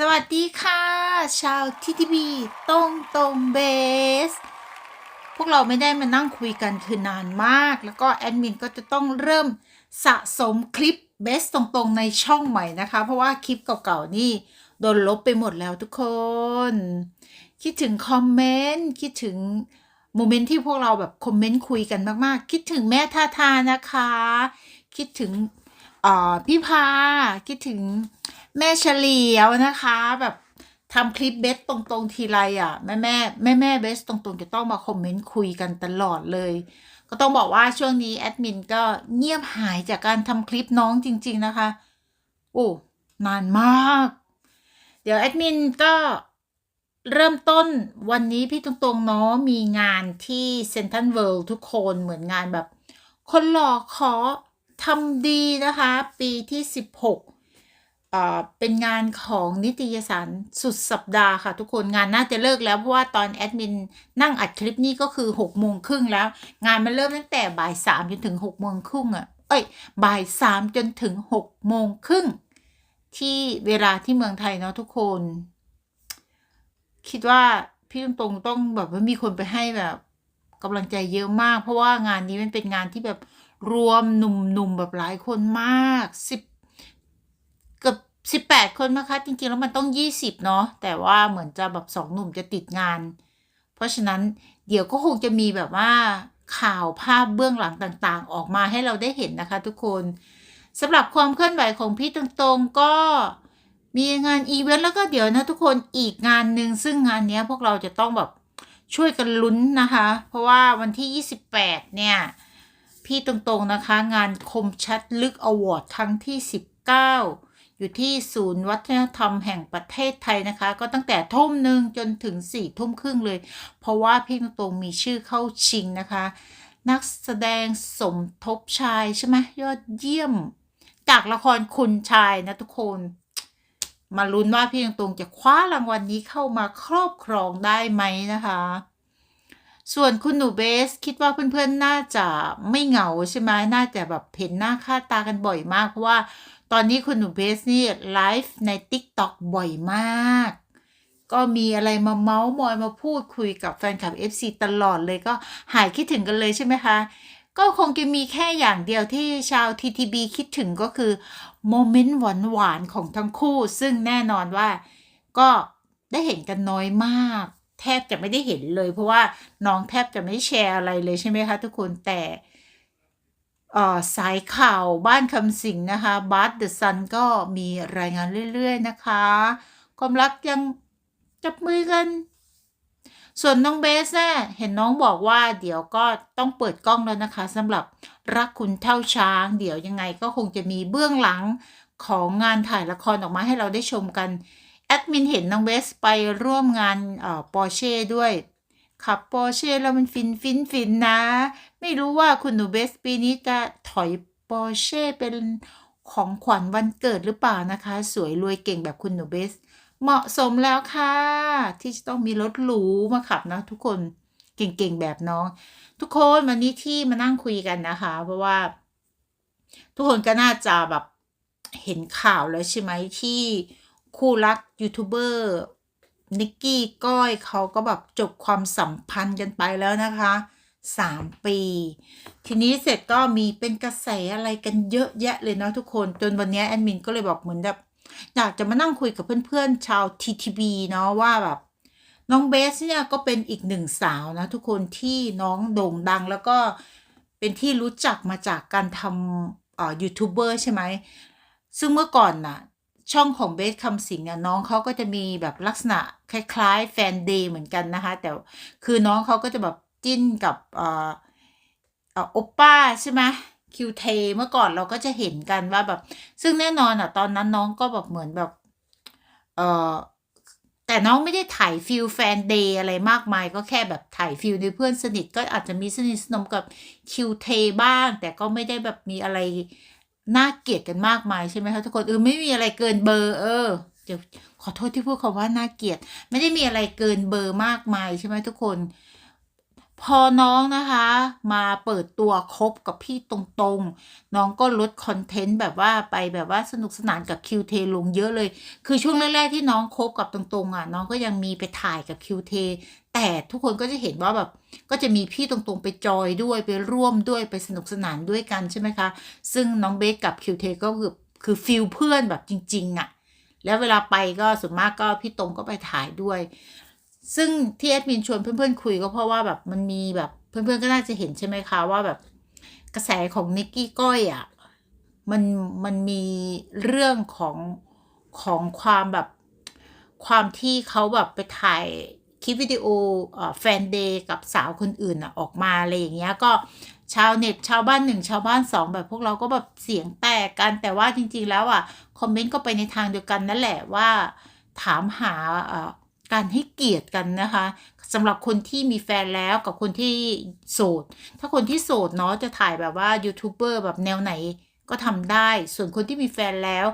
สวัสดีค่ะ ชาวทีทีบีตรงตรงเบส พวกเราไม่ได้มานั่งคุยกันคือนานมาก แล้วก็แอดมินก็จะต้องเริ่มสะสมคลิปเบสตรงๆในช่องใหม่นะคะ เพราะว่าคลิปเก่าๆนี่โดนลบไปหมดแล้วทุกคน คิดถึงคอมเมนต์คิดถึงโมเมนต์ที่พวกเราแบบคอมเมนต์คุยกันมากๆ คิดถึงแม่ท่าทานะคะ คิดถึง อ่าพี่พาคิดถึงแม่เฉลียวนะคะ แบบทำคลิปเบสตรงๆทีไรอะแม่แม่แม่แม่เบสตรงๆ จะต้องมาคอมเมนต์คุยกันตลอดเลย ก็ต้องบอกว่าช่วงนี้แอดมินก็เงียบหายจากการทำคลิปน้องจริง ๆนะคะ โอ้นานมาก เดี๋ยวแอดมินก็เริ่มต้นวันนี้พี่ตรงๆเนาะมีงานที่เซนทันเวิลด์ทุกคนเหมือนงานแบบ คนหล่อขอ ทำดีนะคะ ปีที่ 16อ่าเป็นงานของนิตยสารสุดสัปดาห์ค่ะ ทุกคนงานน่าจะเลิกแล้วเพราะว่าตอนแอดมินนั่งอัดคลิปนี้ก็คือ6โมงครึ่งแล้ว งานมันเริ่มตั้งแต่บ่ายสามจนถึง6โมงครึ่งอะเอ้ยบ่ายสามจนถึง6โมงครึ่งที่เวลาที่เมืองไทยเนาะทุกคน คิดว่าพี่ตรงๆต้องแบบว่ามีคนไปให้แบบกำลังใจเยอะมาก เพราะว่างานนี้มันเป็นงานที่แบบ รวมหนุ่มๆแบบหลายคนมากสิบเกือบสิบแปดคนนะคะ จริงๆแล้วมันต้องยี่สิบเนาะแต่ว่าเหมือนจะแบบสองหนุ่มจะติดงาน เพราะฉะนั้นเดี๋ยวก็คงจะมีแบบว่าข่าวภาพเบื้องหลังต่างๆ ออกมาให้เราได้เห็นนะคะทุกคนสำหรับความเคลื่อนไหวของพี่ตรงๆก็มีงานอีเวนต์แล้วก็เดี๋ยวนะทุกคนอีกงานหนึ่งซึ่งงานนี้พวกเราจะต้องแบบช่วยกันลุ้นนะคะ เพราะว่าวันที่ 28 เนี่ย พี่ตรงๆนะคะ งานคมชัดลึกอวอร์ดครั้งที่ 19 อยู่ที่ศูนย์วัฒนธรรมแห่งประเทศไทยนะคะ ก็ตั้งแต่ทุ่มหนึ่งจนถึง4ี่ทุ่มครึ่งเลย เพราะว่าพี่ตรงๆมีชื่อเข้าชิงนะคะ นักแสดงสมทบชายใช่ไหมยอดเยี่ยม จากละครคุณชายนะทุกคนมาลุ้นว่าพี่ตรงๆจะคว้ารางวัลนนี้เข้ามาครอบครองได้ไหมนะคะ ส่วนคุณหนูเบสคิดว่าเพื่อนๆ น่าจะไม่เหงาใช่ไหมน่าจะแบบเห็นหน้าค่าตากันบ่อยมากเพราะว่า ตอนนี้คุณหนูเบสนี่ไลฟ์ใน TikTok บ่อยมาก ก็มีอะไรมาเมาส์มอยมาพูดคุยกับแฟนคลับ FC ตลอดเลยก็หายคิดถึงกันเลยใช่ไหมคะ ก็คงจะมีแค่อย่างเดียวที่ชาว TTB คิดถึงก็คือโมเมนต์หวานๆของทั้งคู่ ซึ่งแน่นอนว่าก็ได้เห็นกันน้อยมาก แทบจะไม่ได้เห็นเลย เพราะว่าน้องแทบจะไม่แชร์อะไรเลยใช่ไหมคะทุกคนแต่สายข่าวบ้านคำสิงนะคะบัสเดอะซันก็มีรายงานเรื่อยๆนะคะ ความรักยังจับมือกัน ส่วนน้องเบสเนี่ยเห็นน้องบอกว่าเดี๋ยวก็ต้องเปิดกล้องแล้วนะคะสำหรับรักคุณเท่าช้าง เดี๋ยวยังไงก็คงจะมีเบื้องหลังของงานถ่ายละครออกมาให้เราได้ชมกัน แอดมินเห็นน้องเบสไปร่วมงานเอ่อปอร์เช่ด้วย ขับปอร์เช่แล้วมันฟินฟินฟินนะ ไม่รู้ว่าคุณหนูเบสปีนี้จะถอยปอร์เช่เป็นของขวัญวันเกิดหรือเปล่านะคะ สวยรวยเก่งแบบคุณหนูเบส เหมาะสมแล้วค่ะ ที่จะต้องมีรถหรูมาขับนะทุกคนเก่งๆแบบน้อง ทุกคนวันนี้ที่มานั่งคุยกันนะคะ เพราะว่า ทุกคนก็น่าจะแบบเห็นข่าวแล้วใช่ไหมที่ คู่รักยูทูบเบอร์นิกกี้ก้อยเขาก็แบบจบความสัมพันธ์กันไปแล้วนะคะสามปี ทีนี้เสร็จก็มีเป็นกระแสอะไรกันเยอะแยะเลยเนาะทุกคน จนวันนี้แอดมินก็เลยบอกเหมือนแบบอยากจะมานั่งคุยกับเพื่อนๆชาว TTB เนาะว่าแบบน้องเบสเนี่ยก็เป็นอีกหนึ่งสาวนะทุกคนที่น้องโด่งดังแล้วก็เป็นที่รู้จักมาจากการทำอ่อยูทูบเบอร์ใช่ไหม ซึ่งเมื่อก่อนน่ะ ช่องของเบสคำสิงเนี่ยน้องเขาก็จะมีแบบลักษณะคล้ายๆ แฟนเดย์เหมือนกันนะคะ แต่คือน้องเขาก็จะแบบจิ้นกับเอ่อเอ่อโอปป้าใช่ไหมคิวเทเมื่อก่อนเราก็จะเห็นกันว่าแบบ ซึ่งแน่นอนอะตอนนั้นน้องก็แบบเหมือนแบบเอ่อแต่น้องไม่ได้ถ่ายฟิลแฟนเดย์อะไรมากมาย ก็แค่แบบถ่ายฟิลในเพื่อนสนิทก็อาจจะมีสนิทสนมกับคิวเทบ้าง แต่ก็ไม่ได้แบบมีอะไร น่าเกลียดกันมากมายใช่ไหมคะทุกคนเออไม่มีอะไรเกินเบอร์ เออเดี๋ยวขอโทษที่พูดคำว่าน่าเกลียด ไม่ได้มีอะไรเกินเบอร์มากมายใช่ไหมทุกคน พอน้องนะคะ มาเปิดตัวคบกับพี่ตรงๆ น้องก็ลดคอนเทนต์แบบว่าไปแบบว่าสนุกสนานกับคิวเทลงเยอะเลย คือช่วงแรกๆที่น้องคบกับตรงๆอะน้องก็ยังมีไปถ่ายกับคิวเทแต่ทุกคนก็จะเห็นว่าแบบก็จะมีพี่ตรงๆไปจอยด้วยไปร่วมด้วยไปสนุกสนานด้วยกันใช่ไหมคะ ซึ่งน้องเบสกับคิวเทก็คือคือฟิลเพื่อนแบบจริงๆอะแล้วเวลาไปก็ส่วนมากก็พี่ตรงก็ไปถ่ายด้วย ซึ่งที่แอดมินชวนเพื่อนๆคุยก็เพราะว่าแบบมันมีแบบเพื่อนๆก็น่าจะเห็นใช่ไหมคะว่าแบบกระแสของนิกกี้ก้อยอะมันมันมีเรื่องของของความแบบความที่เขาแบบไปถ่ายคลิปวิดีโอแฟนเดย์กับสาวคนอื่นอะออกมาอะไรอย่างเงี้ยก็ชาวเน็ตชาวบ้านหนึ่งชาวบ้านสองแบบพวกเราก็แบบเสียงแตกกันแต่ว่าจริง ๆ แล้วอะคอมเมนต์ก็ไปในทางเดียวกันนั่นแหละว่าถามหาอ่า การให้เกียรติกันนะคะสำหรับคนที่มีแฟนแล้วกับคนที่โสด ถ้าคนที่โสดเนาะจะถ่ายแบบว่ายูทูบเบอร์แบบแนวไหนก็ทำได้ ส่วนคนที่มีแฟนแล้ว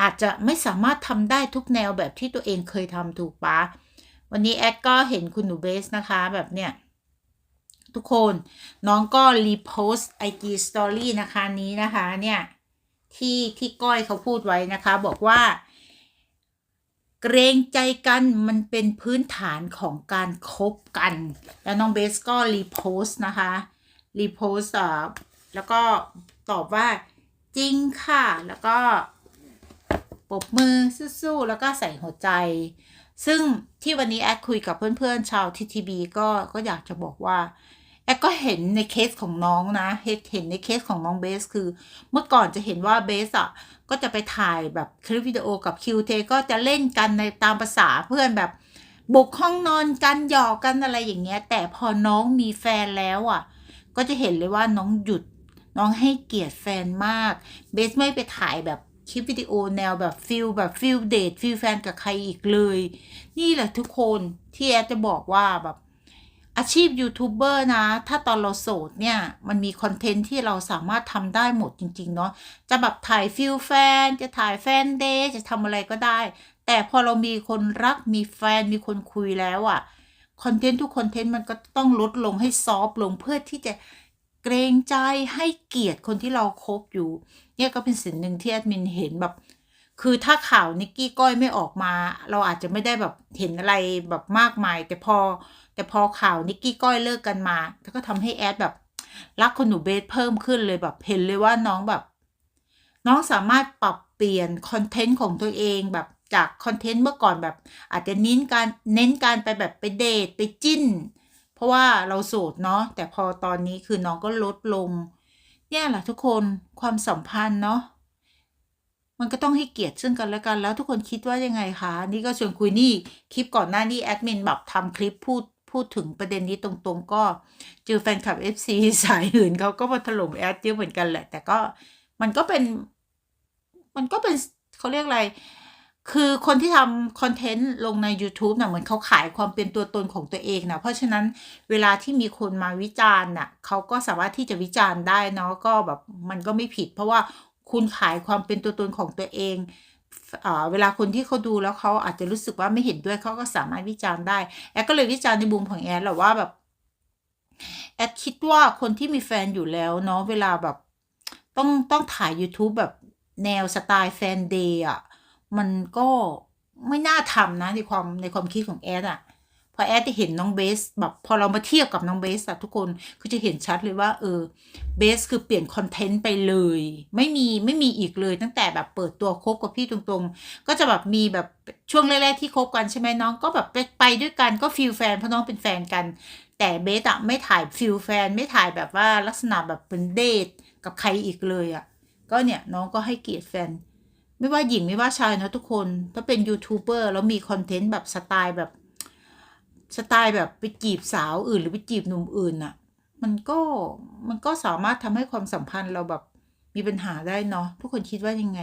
อาจจะไม่สามารถทำได้ทุกแนวแบบที่ตัวเองเคยทำถูกปะวันนี้แอดก็เห็นคุณหนูเบสนะคะแบบเนี้ยทุกคนน้องก็รีโพสต์ไอจีสตอรี่นะคะนี้นะคะเนี่ยที่ที่ก้อยเขาพูดไว้นะคะบอกว่า เกรงใจกันมันเป็นพื้นฐานของการคบกัน แล้วน้องเบสก็รีโพส์นะคะรีโพส์อะแล้วก็ตอบว่าจริงค่ะ แล้วก็ปรบมือสู้ๆแล้วก็ใส่หัวใจ ซึ่งที่วันนี้แอดคุยกับเพื่อนๆชาวทีทีบีก็ก็อยากจะบอกว่า แอก็เห็นในเคสของน้องนะเห็นเห็นในเคสของน้องเบสคือ เมื่อก่อนจะเห็นว่าเบสอะก็จะไปถ่ายแบบคลิปวิดีโอกับคิวเทก็จะเล่นกันในตามภาษาเพื่อนแบบบุกห้องนอนกันหยอกกันอะไรอย่างเงี้ย แต่พอน้องมีแฟนแล้วอะ ก็จะเห็นเลยว่าน้องหยุดน้องให้เกียรติแฟนมากเบสไม่ไปถ่ายแบบคลิปวิดีโอแนวแบบฟิลแบบฟิลเดทฟิลแฟนกับใครอีกเลย นี่แหละทุกคนที่แอดจะบอกว่าแบบ อาชีพยูทูบเบอร์นะ ถ้าตอนเราโสดเนี่ย มันมีคอนเทนต์ที่เราสามารถทำได้หมดจริง ๆ เนาะจะแบบถ่ายฟิลแฟน จะถ่ายแฟนเดย์จะทำอะไรก็ได้ แต่พอเรามีคนรักมีแฟนมีคนคุยแล้วอะคอนเทนต์ทุกคอนเทนต์มันก็ต้องลดลงให้ซอฟลงเพื่อที่จะเกรงใจให้เกียรติคนที่เราคบอยู่ เนี่ยก็เป็นสิ่งหนึ่งที่แอดมินเห็นแบบ คือถ้าข่าวนิกกี้ก้อยไม่ออกมา เราอาจจะไม่ได้แบบเห็นอะไรแบบมากมาย แต่พอ แต่พอข่าวนิกกี้ก้อยเลิกกันมาแล้วก็ทำให้แอดแบบ รักคนหนูเบสเพิ่มขึ้นเลยแบบเห็นเลยว่าน้องแบบ น้องสามารถปรับเปลี่ยนคอนเทนต์ของตัวเองแบบจากคอนเทนต์เมื่อก่อนแบบ อาจจะเน้นการเน้นการไปแบบไปเดทไปจิ้น เพราะว่าเราโสดเนาะแต่พอตอนนี้คือน้องก็ลดลงเนี่ยแหละทุกคนความสัมพันธ์เนาะมันก็ต้องให้เกียรติซึ่งกันและกันแล้วทุกคนคิดว่ายังไงคะ นี่ก็ชวนคุยนี่ คลิปก่อนหน้านี้แอดมินแบบทำคลิปพูด พูดถึงประเด็นนี้ตรงๆ ก็เจอแฟนคลับ FC สายหื่นเขาก็มาถล่มแอดเยอะเหมือนกันแหละ แต่ก็มันก็เป็น มันก็เป็นเขาเรียกอะไร คือคนที่ทำคอนเทนต์ลงใน YouTube นะ่ะเหมือนเขาขายความเป็นตัวตนของตัวเองนะเพราะฉะนั้นเวลาที่มีคนมาวิจารณ์น่ะเขาก็สามารถที่จะวิจารณ์ได้เนาะก็แบบมันก็ไม่ผิด เพราะว่าคุณขายความเป็นตัวตนของตัวเอง เอ่อเวลาคนที่เขาดูแล้วเขาอาจจะรู้สึกว่าไม่เห็นด้วยเขาก็สามารถวิจารณ์ได้แอดก็เลยวิจารณ์ในมุมของแอดแหละว่าแบบแอดคิดว่าคนที่มีแฟนอยู่แล้วเนาะเวลาแบบต้องต้องถ่าย YouTube แบบแนวสไตล์แฟนเดย์อะมันก็ไม่น่าทำนะในความในความคิดของแอดอะ พอแอดจะเห็นน้องเบสแบบพอเรามาเทียบกับน้องเบสอะทุกคนก็จะเห็นชัดเลยว่า เออเบสคือเปลี่ยนคอนเทนต์ไปเลย ไม่มีไม่มีอีกเลย ตั้งแต่แบบเปิดตัวคบกับพี่ตรงๆ ก็จะแบบมีแบบช่วงแรกๆที่คบกันใช่ไหมน้องก็แบบไปไปด้วยกันก็ฟิลแฟนเพราะน้องเป็นแฟนกัน แต่เบสอะไม่ถ่ายฟิลแฟน ไม่ถ่ายแบบว่าลักษณะแบบเป็นเดทกับใครอีกเลยอะก็เนี่ยน้องก็ให้เกียรติแฟน ไม่ว่าหญิงไม่ว่าชายนะทุกคนถ้าเป็นยูทูบเบอร์แล้วมีคอนเทนต์แบบสไตล์แบบ สไตล์แบบไปจีบสาวอื่น หรือไปจีบหนุ่มอื่นน่ะ มันก็มันก็สามารถทำให้ความสัมพันธ์เราแบบมีปัญหาได้เนาะทุกคนคิดว่ายังไง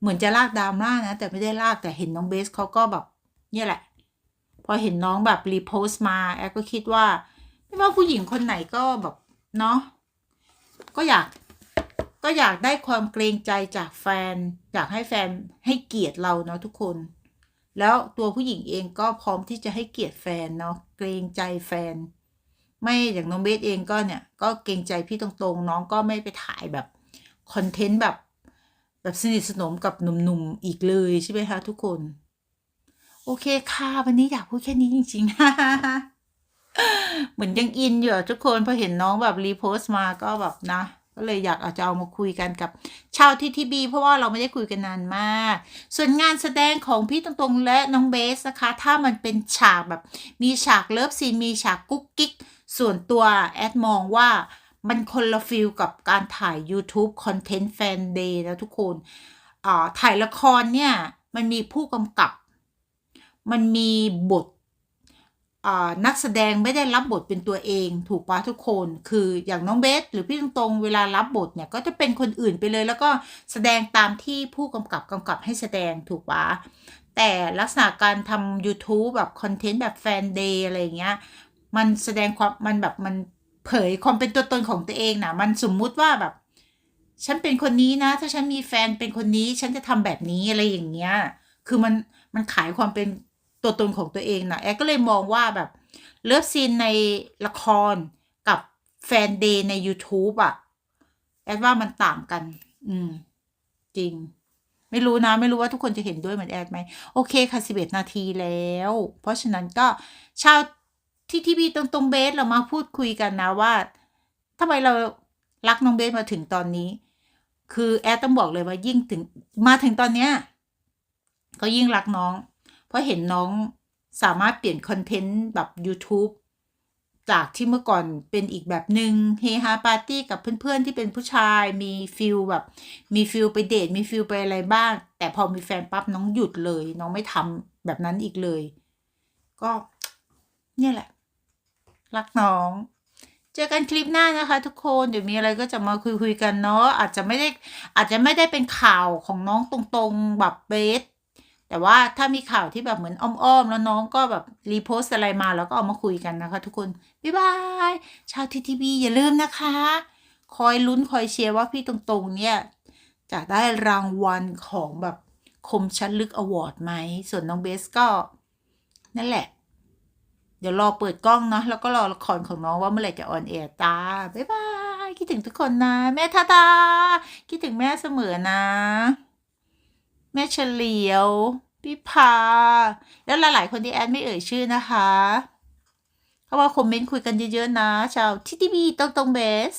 เหมือนจะลากดราม่านะ แต่ไม่ได้ลากแต่เห็นน้องเบสเขาก็แบบเนี่ยแหละ พอเห็นน้องแบบรีโพสต์มาแอดก็คิดว่า ไม่ว่าผู้หญิงคนไหนก็แบบเนาะก็อยากก็อยากได้ความเกรงใจจากแฟน อยากให้แฟนให้เกียรติเราเนาะทุกคน แล้วตัวผู้หญิงเองก็พร้อมที่จะให้เกียรติแฟนเนาะเกรงใจแฟน ไม่อย่างน้องเบสเองก็เนี่ยก็เกรงใจพี่ตรงๆ น้องก็ไม่ไปถ่ายแบบคอนเทนต์แบบแบบสนิทสนมกับหนุ่มๆอีกเลยใช่ไหมคะทุกคน โอเคค่ะ วันนี้อยากพูดแค่นี้จริงๆเหมือนยังอินอยู่ทุกคนพอเห็นน้องแบบรีโพสต์มาก็แบบนะ ก็เลยอยากอาจจะเอามาคุยกันกับชาวทีทีบีเพราะว่าเราไม่ได้คุยกันนานมาก ส่วนงานแสดงของพี่ตรงๆและน้องเบสนะคะ ถ้ามันเป็นฉากแบบ มีฉากเลิฟซีนมีฉากกุ๊กกิ๊กส่วนตัวแอดมองว่ามันคนละฟิลกับการถ่าย YouTube Content Fan Day แล้วทุกคนอ่าถ่ายละครเนี่ย มันมีผู้กำกับ มันมีบท นักแสดงไม่ได้รับบทเป็นตัวเองถูกปะทุกคน คืออย่างน้องเบสหรือพี่ตรงๆเวลารับบทเนี่ยก็จะเป็นคนอื่นไปเลย แล้วก็แสดงตามที่ผู้กำกับกำกับให้แสดงถูกปะแต่ลักษณะการทำ YouTube แบบคอนเทนต์แบบแฟนเดย์อะไรเงี้ยมันแสดงความมันแบบมันเผยความเป็นตัวตนของตัวเองนะมันสมมุติว่าแบบ ฉันเป็นคนนี้นะ ถ้าฉันมีแฟนเป็นคนนี้ ฉันจะทำแบบนี้อะไรอย่างเงี้ย คือมันมันขายความเป็น ตัวตนของตัวเองนะแอดก็เลยมองว่าแบบเลิฟซีนในละครกับแฟนเดย์ใน YouTube อะแอดว่ามันต่างกัน อืม จริง ไม่รู้นะ ไม่รู้ว่าทุกคนจะเห็นด้วยเหมือนแอดไหมโอเคค่ะ11นาทีแล้ว เพราะฉะนั้นก็ชาวที่ทีวีตรงตรงเบสเรามาพูดคุยกันนะว่าทำไมเรารักน้องเบสมาถึงตอนนี้ คือแอดต้องบอกเลยว่ายิ่งถึงมาถึงตอนเนี้ย ก็ยิ่งรักน้อง เพราะเห็นน้องสามารถเปลี่ยนคอนเทนต์แบบ YouTube จากที่เมื่อก่อนเป็นอีกแบบหนึง่งเฮฮาปาร์ตี้กับเพื่อนๆที่เป็นผู้ชายมีฟิลแบบมีฟิลไปเดทมีฟิลไปอะไรบ้าง แต่พอมีแฟนปั๊บน้องหยุดเลย น้องไม่ทำแบบนั้นอีกเลย ก็เนี่ยแหละ รักน้อง เจอกันคลิปหน้านะคะ ทุกคนเดี๋ยวมีอะไรก็จะมาคุยคุยๆกันเนาะอาจจะไม่ได้อาจจะไม่ได้เป็นข่าวของน้องตรงๆแบบเบส แต่ว่าถ้ามีข่าวที่แบบเหมือนอ้อมๆแล้วน้องก็แบบรีโพสอะไรมาแล้วก็เอามาคุยกันนะคะ ทุกคน บ๊ายบาย ชาวทีทีวีอย่าลืมนะคะ คอยลุ้นคอยเชียร์ว่าพี่ตรงๆเนี่ย จะได้รางวัลของแบบคมชัดลึกอวอร์ดไหม ส่วนน้องเบสก็ นั่นแหละ เดี๋ยวรอเปิดกล้องเนาะแล้วก็รอละครของน้องว่าเมื่อไหร่จะออนแอร์จ้าบ๊ายบาย คิดถึงทุกคนนะ แม่ทาตา คิดถึงแม่เสมอนะ แม่เฉลียวพี่พา แล้วหลาย ๆ คนที่แอดไม่เอ่ยชื่อนะคะ เพราะว่าคอมเมนต์คุยกันเยอะ ๆ นะ ชาวทีทีบีตรงตรงเบส